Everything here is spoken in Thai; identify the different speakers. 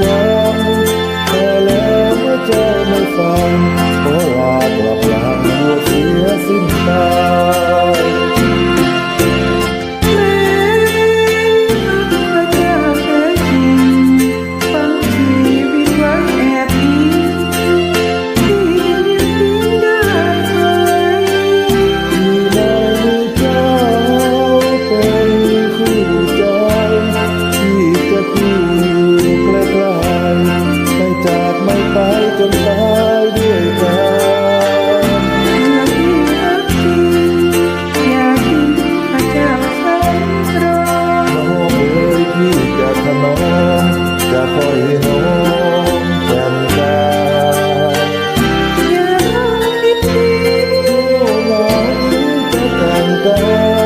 Speaker 1: world. Thank you.